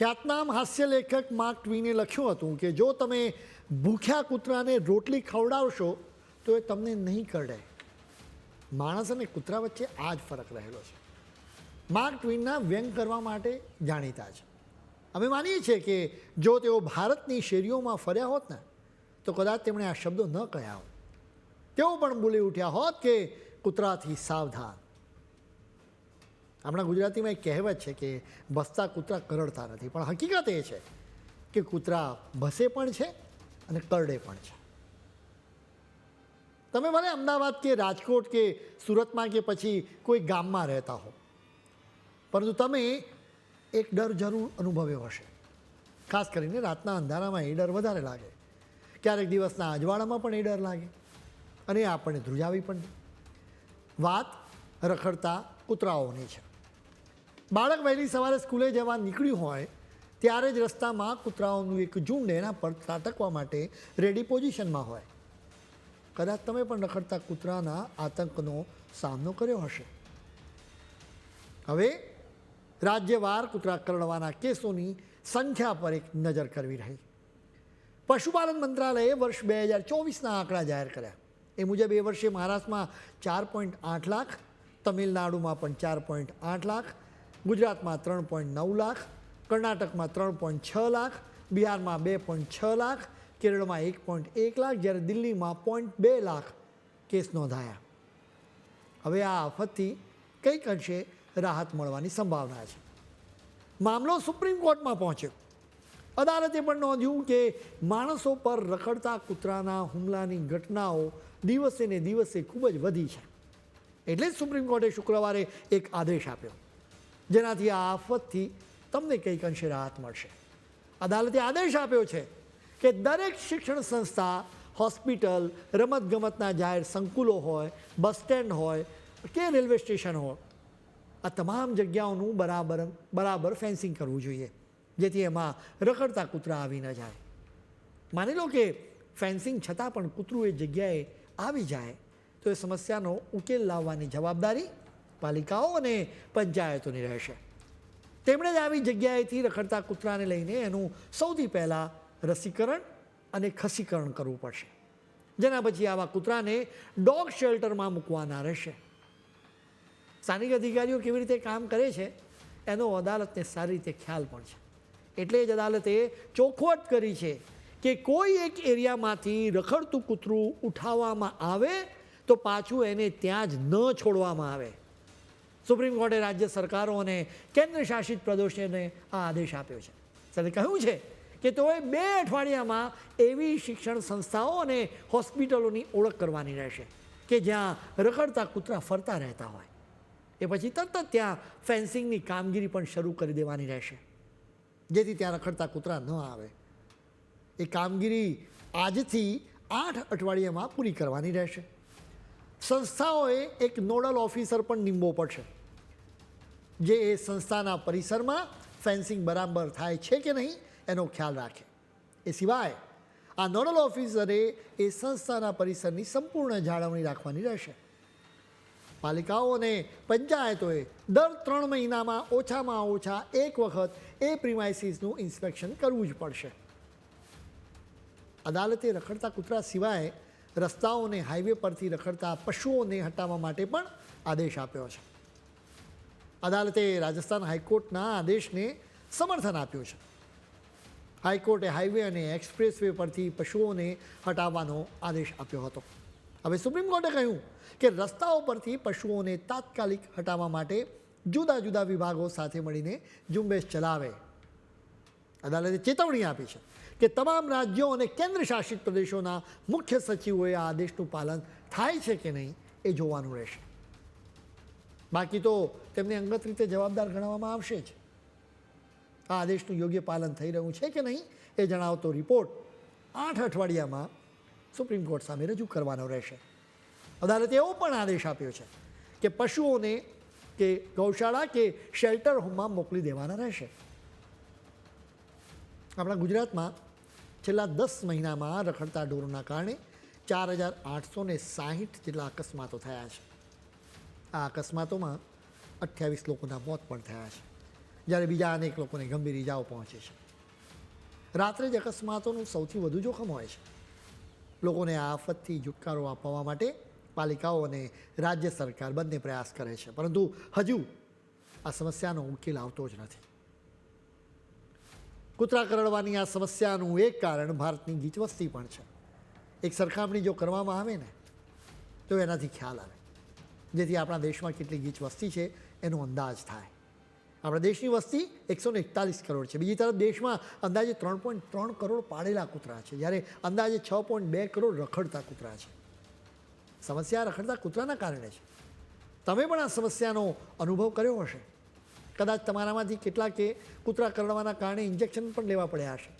ખ્યાતનામ હાસ્ય લેખક માર્ક ટ્વીને લખ્યું હતું કે જો તમે ભૂખ્યા કૂતરાને રોટલી ખવડાવશો, તો એ તમને નહીં કરડે. માણસ અને કૂતરા વચ્ચે આ જ ફરક રહેલો છે. માર્ક ટ્વીનના વ્યંગ કરવા માટે જાણીતા છે. અમે માનીએ છીએ કે જો તેઓ ભારતની શેરીઓમાં ફર્યા હોત ને, તો કદાચ તેમણે આ શબ્દો ન કહ્યા હોત. તેઓ પણ બોલી ઉઠ્યા હોત કે કૂતરાથી સાવધાન. આપણા ગુજરાતીમાં એક કહેવત છે કે બસતા કૂતરા કરડતા નથી. પણ હકીકત એ છે કે કૂતરા ભસે પણ છે અને કરડે પણ છે. તમે ભલે અમદાવાદ કે રાજકોટ કે સુરતમાં કે પછી કોઈ ગામમાં રહેતા હો, પરંતુ તમે એક ડર જરૂર અનુભવ્યો હશે. ખાસ કરીને રાતના અંધારામાં એ ડર વધારે લાગે. ક્યારેક દિવસના અજવાળામાં પણ એ ડર લાગે અને આપણને ધ્રુજાવી પણ વાત રખડતા કૂતરાઓની છે. બાળક વહેલી સવારે સ્કૂલે જવા નીકળ્યું હોય, ત્યારે જ રસ્તામાં કૂતરાઓનું એક ઝુંડ એના પર ત્રાટકવા માટે રેડી પોઝિશનમાં હોય. કદાચ તમે પણ રખડતા કૂતરાના આતંકનો સામનો કર્યો હશે. હવે, રાજ્યવાર કૂતરા કરડવાના કેસોની સંખ્યા પર એક નજર કરવી રહી. પશુપાલન મંત્રાલયે વર્ષ બે હજાર ચોવીસના આંકડા જાહેર કર્યા. એ મુજબ એ વર્ષે મહારાષ્ટ્રમાં ચાર પોઈન્ટ આઠ લાખ, તમિલનાડુમાં પણ ચાર પોઈન્ટ આઠ લાખ ગુજરાતમાં ત્રણ પોઈન્ટ નવ લાખ, કર્ણાટકમાં ત્રણ પોઈન્ટ છ લાખ, બિહારમાં બે પોઈન્ટ છ લાખ, કેરળમાં એક પોઈન્ટ એક લાખ, જ્યારે દિલ્હીમાં પોઈન્ટ બે લાખ કેસ નોંધાયા. હવે આ આફતથી કંઈક અંશે રાહત મળવાની સંભાવના છે. મામલો સુપ્રીમ કોર્ટમાં પહોંચ્યો. અદાલતે પણ નોંધ્યું કે માણસો પર રખડતા કૂતરાના હુમલાની ઘટનાઓ દિવસે ને દિવસે ખૂબ જ વધી છે. એટલે જ સુપ્રીમ કોર્ટે શુક્રવારે એક આદેશ આપ્યો. જેનાથી આ આફતથી તમને કંઈક અંશે રાહત મળશે. અદાલતે આદેશ આપ્યો છે કે દરેક શિક્ષણ સંસ્થા, હોસ્પિટલ, રમતગમતના જાહેર સંકુલો હોય, બસ સ્ટેન્ડ હોય કે રેલવે સ્ટેશન હોય, આ તમામ જગ્યાઓનું બરાબર બરાબર ફેન્સિંગ કરવું જોઈએ, જેથી એમાં રખડતા કૂતરા આવી ન જાય. માની લો કે ફેન્સિંગ છતાં પણ કૂતરું એ જગ્યાએ આવી જાય, તો એ સમસ્યાનો ઉકેલ લાવવાની જવાબદારી પાલિકાઓ અને પંચાયતોની રહેશે. તેમણે જ આવી જગ્યાએથી રખડતા કૂતરાને લઈને એનું સૌથી પહેલાં રસીકરણ અને ખસીકરણ કરવું પડશે. જેના પછી આવા કૂતરાને ડોગ શેલ્ટરમાં મૂકવાના રહેશે. સ્થાનિક અધિકારીઓ કેવી રીતે કામ કરે છે, એનો અદાલતને સારી રીતે ખ્યાલ પણ છે. એટલે જ અદાલતે ચોખવટ કરી છે કે કોઈ એક એરિયામાંથી રખડતું કૂતરું ઉઠાવવામાં આવે તો પાછું એને ત્યાં જ ન છોડવામાં આવે. સુપ્રીમ કોર્ટે રાજ્ય સરકારો અને કેન્દ્ર પ્રદેશોને આ આદેશ આપ્યો છે. સાથે કહ્યું છે કે તેઓએ બે અઠવાડિયામાં એવી શિક્ષણ સંસ્થાઓ અને હોસ્પિટલોની ઓળખ કરવાની રહેશે કે જ્યાં રખડતા કૂતરા ફરતા રહેતા હોય. એ પછી તરત જ ત્યાં ફેન્સિંગની કામગીરી પણ શરૂ કરી દેવાની રહેશે. જેથી ત્યાં રખડતા કૂતરા ન આવે. એ કામગીરી આજથી આઠ અઠવાડિયામાં પૂરી કરવાની રહેશે. સંસ્થાઓએ એક નોડલ ઓફિસર પણ નીમવો પડશે. જે એ સંસ્થાના પરિસરમાં ફેન્સિંગ બરાબર થાય છે કે નહીં, એનો ખ્યાલ રાખે. એ સિવાય, આ નોડલ ઓફિસરે એ સંસ્થાના પરિસરની સંપૂર્ણ જાળવણી રાખવાની રહેશે. પાલિકાઓ અને પંચાયતોએ દર ત્રણ મહિનામાં ઓછામાં ઓછા એક વખત એ પ્રિમાઇસીસનું ઇન્સ્પેક્શન કરવું જ પડશે. અદાલતે રખડતા કૂતરા સિવાય રસ્તાઓને હાઈવે પરથી રખડતા પશુઓને હટાવવા માટે પણ આદેશ આપ્યો છે. અદાલતે રાજસ્થાન હાઈકોર્ટના આદેશને સમર્થન આપ્યું છે. હાઈકોર્ટે હાઈવે અને એક્સપ્રેસવે પરથી પશુઓને હટાવવાનો આદેશ આપ્યો હતો. હવે સુપ્રીમ કોર્ટે કહ્યું કે રસ્તાઓ પરથી પશુઓને તાત્કાલિક હટાવવા માટે જુદા જુદા વિભાગો સાથે મળીને ઝુંબેશ ચલાવે. અદાલતે ચેતવણી આપી છે કે તમામ રાજ્યો અને કેન્દ્ર શાસિત પ્રદેશોના મુખ્ય સચિવોએ આ આદેશનું પાલન થાય છે કે નહીં એ જોવાનું રહેશે. બાકી તો તેમને અંગત રીતે જવાબદાર ગણવામાં આવશે જ. આ આદેશનું યોગ્ય પાલન થઈ રહ્યું છે કે નહીં એ જણાવતો રિપોર્ટ આઠ અઠવાડિયામાં સુપ્રીમ કોર્ટ સામે રજૂ કરવાનો રહેશે. અદાલતે એવો પણ આદેશ આપ્યો છે કે પશુઓને કે ગૌશાળા કે શેલ્ટર હોમમાં મોકલી દેવાના રહેશે. આપણા ગુજરાતમાં છેલ્લા દસ મહિનામાં રખડતા ઢોરોના કારણે ચાર હજાર આઠસો ને સાહીઠ જેટલા અકસ્માતો થયા છે. આ અકસ્માતોમાં અઠ્યાવીસ લોકોના મોત પણ થયા છે, જ્યારે બીજા અનેક લોકોને ગંભીર ઇજાઓ પહોંચે છે. રાત્રે જ અકસ્માતોનું સૌથી વધુ જોખમ હોય છે. લોકોને આ આફતથી છુટકારો અપાવવા માટે પાલિકાઓ અને રાજ્ય સરકાર બંને પ્રયાસ કરે છે, પરંતુ હજુ આ સમસ્યાનો ઉકેલ આવતો જ નથી. કૂતરા કરડવાની આ સમસ્યાનું એક કારણ ભારતની ગીચવસ્તી પણ છે. એક સરખામણી જો કરવામાં આવે ને, તો એનાથી ખ્યાલ આવે. જેથી આપણા દેશમાં કેટલી ગીચ વસ્તી છે, એનો અંદાજ થાય. આપણા દેશની વસ્તી એકસો ને એકતાલીસ કરોડ છે. બીજી તરફ દેશમાં અંદાજે ત્રણ પોઈન્ટ ત્રણ કરોડ પાળેલા કૂતરા છે. જ્યારે અંદાજે છ પોઈન્ટ બે કરોડ રખડતા કૂતરા છે. સમસ્યા રખડતા કૂતરાના કારણે છે. તમે પણ આ સમસ્યાનો અનુભવ કર્યો હશે? કદાચ તમારામાંથી કેટલાકે કૂતરા કરડવાના કારણે ઇન્જેક્શન પણ લેવા પડ્યા હશે.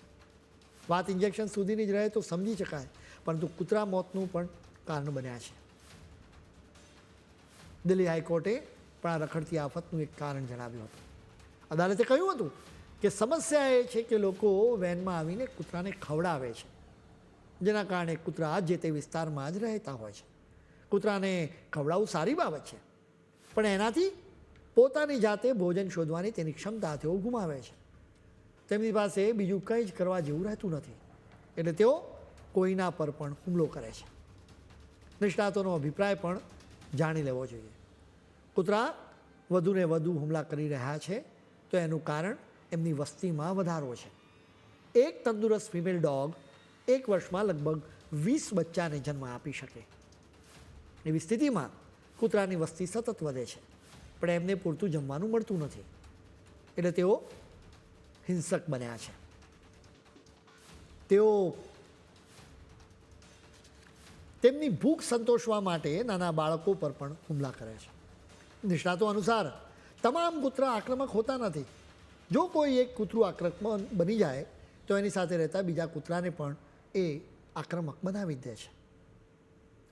વાત ઇન્જેક્શન સુધીની જ રહે તો સમજી શકાય. પરંતુ કૂતરા મોતનું પણ કારણ બન્યા છે. દિલ્હી હાઈકોર્ટે પણ આ રખડતી આફતનું એક કારણ જણાવ્યું હતું. અદાલતે કહ્યું હતું કે સમસ્યા એ છે કે લોકો વેનમાં આવીને કૂતરાને ખવડાવે છે, જેના કારણે કૂતરા જે તે વિસ્તારમાં જ રહેતા હોય છે. કૂતરાને ખવડાવવું સારી બાબત છે, પણ એનાથી પોતાની જાતે ભોજન શોધવાની તેની ક્ષમતા તેઓ ગુમાવે છે. તેમની પાસે બીજું કંઈ જ કરવા જેવું રહેતું નથી, એટલે તેઓ કોઈના પર પણ હુમલો કરે છે. નિષ્ણાતોનો અભિપ્રાય પણ જાણી લેવો જોઈએ. કૂતરા વધુને વધુ હુમલા કરી રહ્યા છે, તો એનું કારણ એમની વસ્તીમાં વધારો છે. એક તંદુરસ્ત ફિમેલ ડોગ એક વર્ષમાં લગભગ વીસ બચ્ચાને જન્મ આપી શકે. એવી સ્થિતિમાં કૂતરાની વસ્તી સતત વધે છે, પણ એમને પૂરતું જમવાનું મળતું નથી. એટલે તેઓ હિંસક બન્યા છે. તેઓ તેમની ભૂખ સંતોષવા માટે નાના બાળકો પર પણ હુમલા કરે છે. નિષ્ણાતો અનુસાર, તમામ કૂતરા આક્રમક હોતા નથી. જો કોઈ એક કૂતરું આક્રમક બની જાય, તો એની સાથે રહેતા બીજા કૂતરાને પણ એ આક્રમક બનાવી દે છે.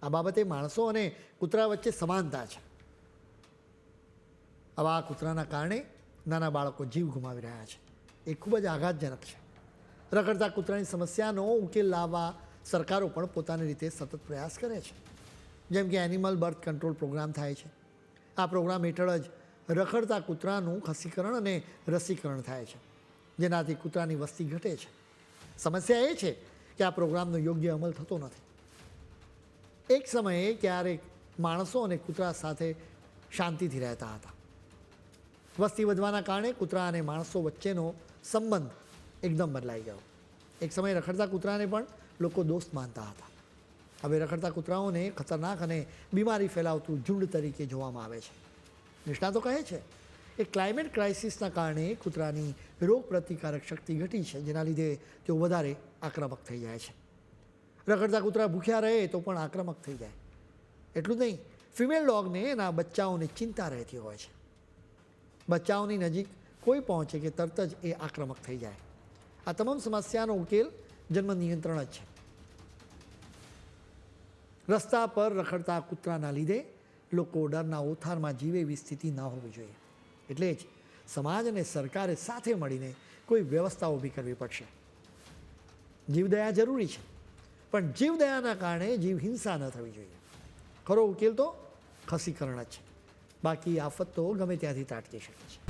આ બાબતે માણસો અને કૂતરા વચ્ચે સમાનતા છે. આવા આ કૂતરાના કારણે નાના બાળકો જીવ ગુમાવી રહ્યા છે. એ ખૂબ જ આઘાતજનક છે. રખડતા કૂતરાની સમસ્યાનો ઉકેલ લાવવા સરકારો પણ પોતાની રીતે સતત પ્રયાસ કરે છે. જેમ કે એનિમલ બર્થ કંટ્રોલ પ્રોગ્રામ થાય છે. આ પ્રોગ્રામ હેઠળ જ રખડતા કૂતરાનું ખસીકરણ અને રસીકરણ થાય છે. જેનાથી કૂતરાની વસ્તી ઘટે છે. સમસ્યા એ છે કે આ પ્રોગ્રામનો યોગ્ય અમલ થતો નથી. એક સમયે ક્યારેક માણસો અને કૂતરા સાથે શાંતિથી રહેતા હતા. વસ્તી વધવાના કારણે કૂતરા અને માણસો વચ્ચેનો સંબંધ એકદમ બદલાઈ ગયો. એક સમયે રખડતા કૂતરાને પણ લોકો દોસ્ત માનતા હતા. હવે રખડતા કૂતરાઓને ખતરનાક અને બીમારી ફેલાવતું ઝુંડ તરીકે જોવામાં આવે છે. નિષ્ણાતો કહે છે કે ક્લાઇમેટ ક્રાઇસિસના કારણે કૂતરાની રોગ પ્રતિકારક શક્તિ ઘટી છે, જેના લીધે તેઓ વધારે આક્રમક થઈ જાય છે. રખડતા કૂતરા ભૂખ્યા રહે તો પણ આક્રમક થઈ જાય. એટલું જ નહીં ફિમેલ ડોગને એના બચ્ચાઓને ચિંતા રહેતી હોય છે. બચ્ચાઓની નજીક કોઈ પહોંચે કે તરત જ એ આક્રમક થઈ જાય. આ તમામ સમસ્યાનો ઉકેલ જન્મ નિયંત્રણ જ છે. રસ્તા પર રખડતા કૂતરાના લીધે લોકો ડરના ઓથારમાં જીવે એવી સ્થિતિ ન હોવી જોઈએ. એટલે જ સમાજ અને સરકારે સાથે મળીને કોઈ વ્યવસ્થા ઊભી કરવી પડશે. જીવદયા જરૂરી છે, પણ જીવદયાના કારણે જીવ હિંસા ન થવી જોઈએ. ખરો ઉકેલ તો ખસીકરણ જ છે. બાકી આફત તો ગમે ત્યાંથી તાટકી શકે છે.